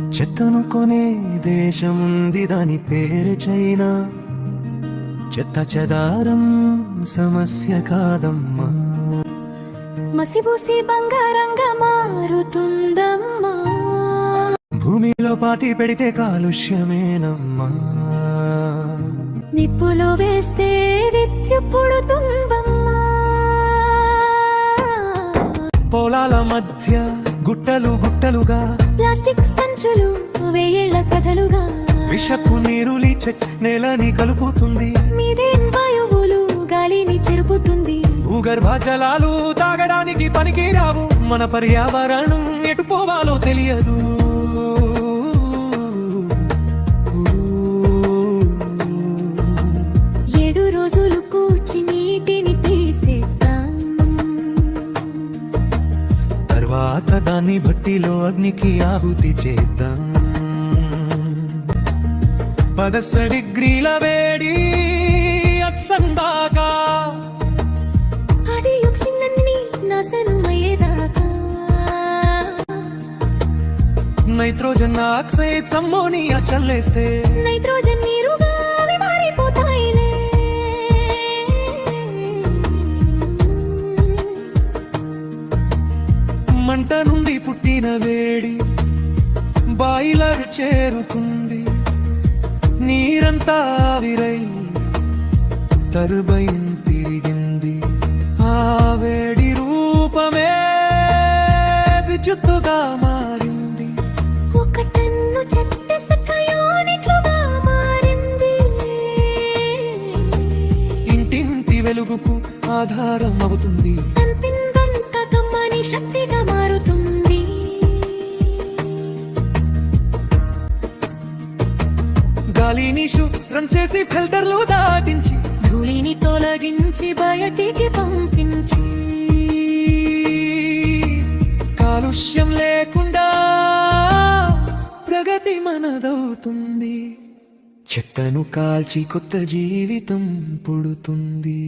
చెత్తను కొనే దేశముంది దాని పేరు చైనా. చెత్త చెదారం సమస్య కాదమ్మా. మసిబూసి బంగారంగా మారుతుందమ్మా. భూమిలో పాతి పెడితే కాలుష్యమేనమ్మా. నిప్పులో వేస్తే విద్యు పొలాల మధ్య గుట్టలు గుట్టలుగా ప్లాస్టిక్ సంచులు వేయేళ్ళ కథలుగా. విషపు నీరులి చెట్ నేలని కలుపుతుంది. మీదేన్ వాయువులు గాలిని చెరుపుతుంది. భూగర్భ జలాలు తాగడానికి పనికి రావు మన పర్యావరణం ఎటు పోవాలో తెలియదు. దాన్ని భట్టిలో అగ్నికి ఆహుతి చేద్దాం. పదస డిగ్రీల వేడి నాశనమయ్యేదాకా నైట్రోజన్ ఆక్సైడ్ అమ్మోనియా చల్లేస్తే. నైట్రోజన్ నీరుగా మంట నుండి పుట్టిన వేడి బాయిలర్ చేరుతుంది. నీరంతా ఆవిరై టర్బైన్ తిరిగింది. ఆ వేడి రూపమే విద్యుత్తుగా మారింది. ఒక టన్ను చెత్త సక్క యూనిట్లుగా మారింది. ఇంటింటి వెలుగుకు ఆధారం అవుతుంది శక్తిగా మారుతుంది. గాలిని శుభ్రం చేసి ఫిల్టర్లు దాటించి ధూళిని తొలగించి బయటికి పంపించి. కాలుష్యం లేకుండా ప్రగతి మనదవుతుంది. చెత్తను కాల్చి కొత్త జీవితం పుడుతుంది.